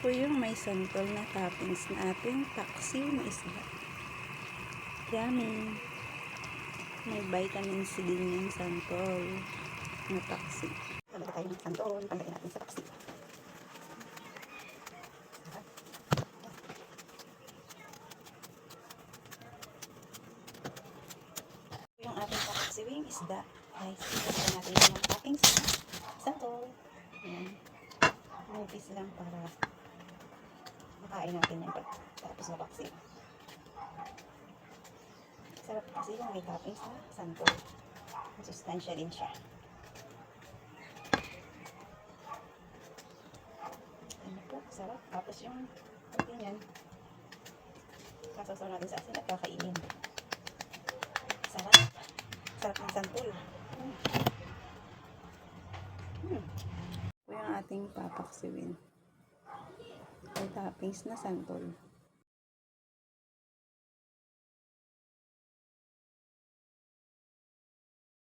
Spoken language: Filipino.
po yung may santol na toppings na ating paksiw na isda. Yummy! May vitamin C din yung santol na paksiw. Talaga tayo ng santol, pagdating natin sa paksi. Yung ating paksiwing isda. Guys, ilagay natin yung toppings na santol. Ayan. Nipis lang para makain natin yan pag tapos mapaksiw. Sarap kasi yung may toppings na santol. Masustansya din siya. Ano po, sarap. Tapos yung pagkin yan, kasasaw natin sa asin at kakainin. Sarap. Sarap ng santol. Hmm. Hmm. Ito yung ating papaksiwin. May toppings na santol.